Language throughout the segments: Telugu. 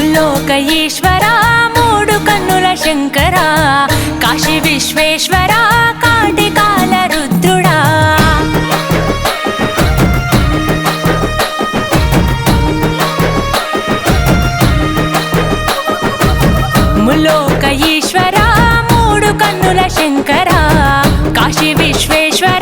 భూలోక ఈశ్వర మూడు కన్నుల శంకర కాశీ విశ్వేశ్వర కాటికాల రుద్రుడా. ములోక ఈశ్వర మూడు కన్నుల శంకర కాశీ విశ్వేశ్వర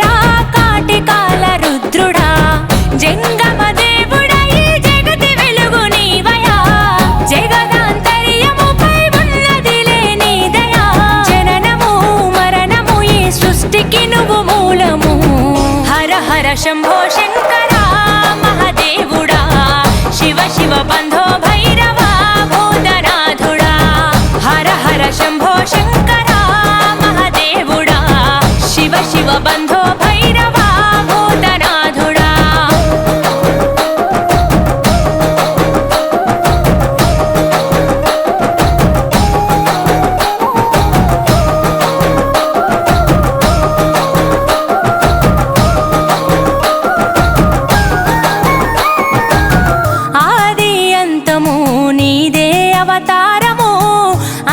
山坡险 అవతారము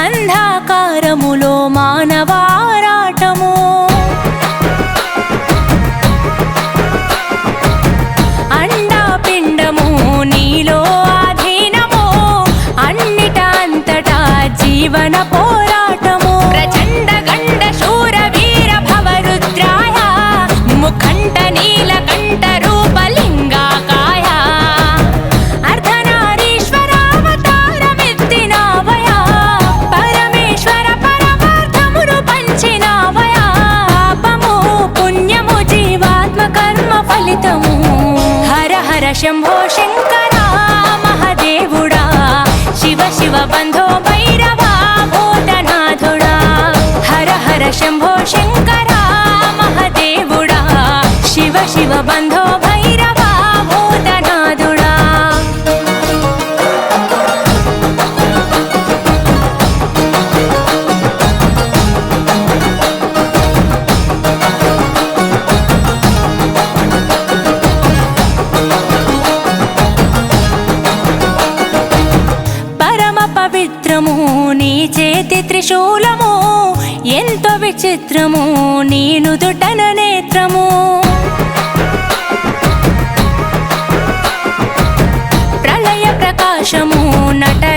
అంధకారములో మానవారాటము. అండాపిండము నీలో ఆధీనము అన్నిట అంతటా జీవన శంభో శంకరా మహదేవుడా శివ శివ బంధో భైరవా భూతనాథుడా హర హర శంభో శంకరా మహదేవుడా శివ శివ బంధో త్రిశూలము ఎంత విచిత్రము నేను దుటన నేత్రము. ప్రళయ ప్రకాశము నట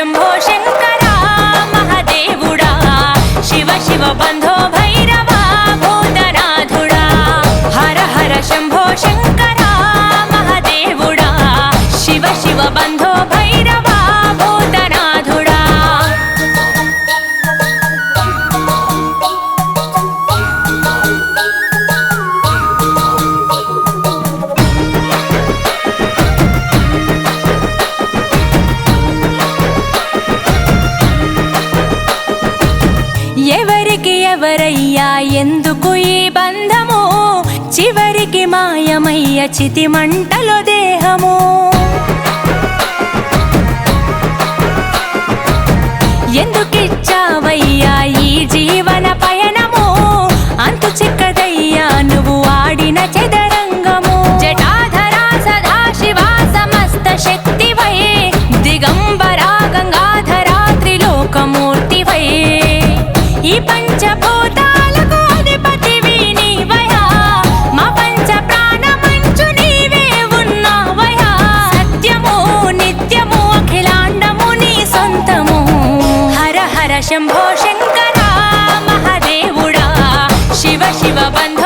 your more ఎవరయ్యా? ఎందుకు ఈ బంధము? చివరికి మాయమయ్య చితి మంటలో 七八分。